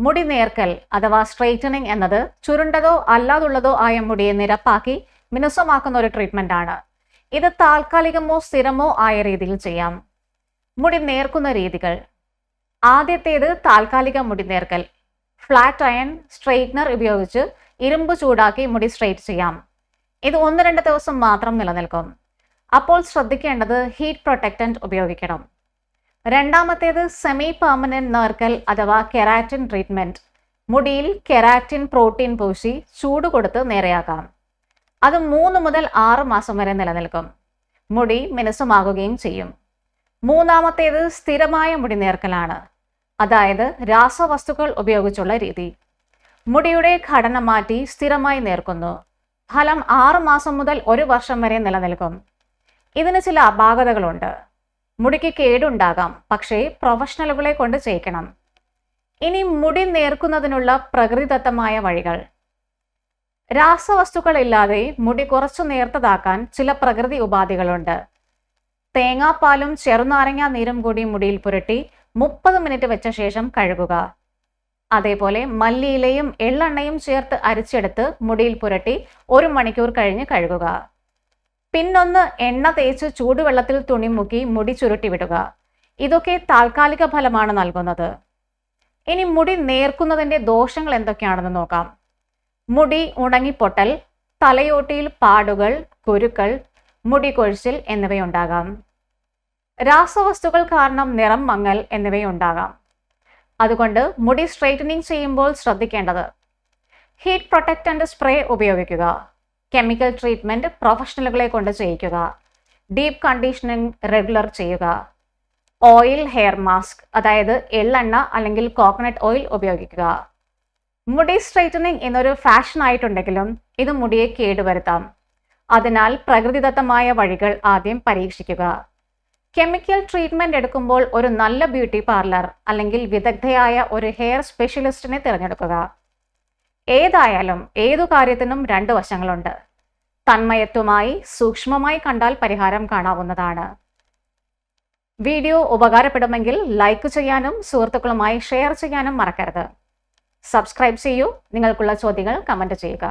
മുടി നേർക്കൽ അഥവാ സ്ട്രെയിറ്റനിങ് എന്നത് ചുരുണ്ടതോ അല്ലാതുള്ളതോ ആയ മുടിയെ നിരപ്പാക്കി മിനുസമാക്കുന്ന ഒരു ട്രീറ്റ്മെന്റ് ആണ്. ഇത് താൽക്കാലികമോ സ്ഥിരമോ ആയ രീതിയിൽ ചെയ്യാം. മുടി നേർക്കുന്ന രീതികൾ. ആദ്യത്തേത് താൽക്കാലിക മുടി നേർക്കൽ ഫ്ലാറ്റ് അയൺ സ്ട്രെയിറ്റ്നർ ഉപയോഗിച്ച് ഇരുമ്പ് ചൂടാക്കി മുടി സ്ട്രെയിറ്റ് ചെയ്യാം. ഇത് ഒന്ന് രണ്ട് ദിവസം മാത്രം നിലനിൽക്കും. അപ്പോൾ ശ്രദ്ധിക്കേണ്ടത് ഹീറ്റ് പ്രൊട്ടക്റ്റന്റ് ഉപയോഗിക്കണം. രണ്ടാമത്തേത് സെമി പെർമനന്റ് നേർക്കൽ അഥവാ കെരാറ്റിൻ ട്രീറ്റ്മെന്റ് മുടിയിൽ കെരാറ്റിൻ പ്രോട്ടീൻ പൂശി ചൂട് കൊടുത്ത് നേരെയാക്കാം. അത് മൂന്ന് മുതൽ ആറ് മാസം വരെ നിലനിൽക്കും. മുടി മിനുസമാകുകയും ചെയ്യും. മൂന്നാമത്തേത് സ്ഥിരമായ മുടി നേർക്കലാണ്. അതായത് രാസവസ്തുക്കൾ ഉപയോഗിച്ചുള്ള രീതി. മുടിയുടെ ഘടന മാറ്റി സ്ഥിരമായി നേർക്കുന്നു. ഫലം ആറ് മാസം മുതൽ ഒരു വർഷം വരെ നിലനിൽക്കും. ഇതിന് ചില അപാകതകളുണ്ട്. മുടിക്ക് കേടുണ്ടാകാം പക്ഷേ പ്രൊഫഷണലുകളെ കൊണ്ട് ചെയ്യിക്കണം. ഇനി മുടി നേർക്കുന്നതിനുള്ള പ്രകൃതിദത്തമായ വഴികൾ. രാസവസ്തുക്കളില്ലാതെ മുടി കുറച്ചു നേർത്തതാക്കാൻ ചില പ്രകൃതി ഉപാധികളുണ്ട്. തേങ്ങാപ്പാലും ചെറുനാരങ്ങ നീരും കൂടി മുടിയിൽ പുരട്ടി മുപ്പത് മിനിറ്റ് വെച്ച ശേഷം കഴുകുക. അതേപോലെ മല്ലിയിലയും എള്ളെണ്ണയും ചേർത്ത് അരിച്ചെടുത്ത് മുടിയിൽ പുരട്ടി ഒരു മണിക്കൂർ കഴിഞ്ഞ് കഴുകുക. പിന്നൊന്ന് എണ്ണ തേച്ച് ചൂടുവെള്ളത്തിൽ തുണി മുക്കി മുടി ചുരുട്ടി വിടുക ഇതൊക്കെ താൽക്കാലിക ഫലമാണ് നൽകുന്നത്. ഇനി മുടി നേർക്കുന്നതിന്റെ ദോഷങ്ങൾ എന്തൊക്കെയാണെന്ന് നോക്കാം. മുടി ഉണങ്ങിപ്പൊട്ടൽ തലയോട്ടിയിൽ പാടുകൾ കുരുക്കൾ മുടി കൊഴിച്ചിൽ എന്നിവയുണ്ടാകാം. രാസവസ്തുക്കൾ കാരണം നിറം മങ്ങൽ എന്നിവയുണ്ടാകാം. അതുകൊണ്ട് മുടി സ്ട്രെയിറ്റനിങ് ചെയ്യുമ്പോൾ ശ്രദ്ധിക്കേണ്ടത്. ഹീറ്റ് പ്രൊട്ടക്റ്റന്റ് സ്പ്രേ ഉപയോഗിക്കുക. കെമിക്കൽ ട്രീറ്റ്മെന്റ് പ്രൊഫഷണലുകളെ കൊണ്ട് ചെയ്യിക്കുക. ഡീപ്പ് കണ്ടീഷനിങ് റെഗുലർ ചെയ്യുക. ഓയിൽ ഹെയർ മാസ്ക് അതായത് എള്ളെണ്ണ അല്ലെങ്കിൽ കോക്കനട്ട് ഓയിൽ ഉപയോഗിക്കുക. മുടി സ്ട്രെയിറ്റനിങ് എന്നൊരു ഫാഷൻ ആയിട്ടുണ്ടെങ്കിലും ഇത് മുടിയെ കേടുവരുത്താം. അതിനാൽ പ്രകൃതിദത്തമായ വഴികൾ ആദ്യം പരീക്ഷിക്കുക. കെമിക്കൽ ട്രീറ്റ്മെന്റ് എടുക്കുമ്പോൾ ഒരു നല്ല ബ്യൂട്ടി പാർലർ അല്ലെങ്കിൽ വിദഗ്ധയായ ഒരു ഹെയർ സ്പെഷ്യലിസ്റ്റിനെ തിരഞ്ഞെടുക്കുക. ഏതായാലും ഏതു കാര്യത്തിനും രണ്ട് വശങ്ങളുണ്ട്. തന്മയത്വമായി സൂക്ഷ്മമായി കണ്ടാൽ പരിഹാരം കാണാവുന്നതാണ്. വീഡിയോ ഉപകാരപ്പെടുമെങ്കിൽ ലൈക്ക് ചെയ്യാനും സുഹൃത്തുക്കളുമായി ഷെയർ ചെയ്യാനും മറക്കരുത്. സബ്സ്ക്രൈബ് ചെയ്യൂ. നിങ്ങൾക്കുള്ള ചോദ്യങ്ങൾ കമന്റ് ചെയ്യുക.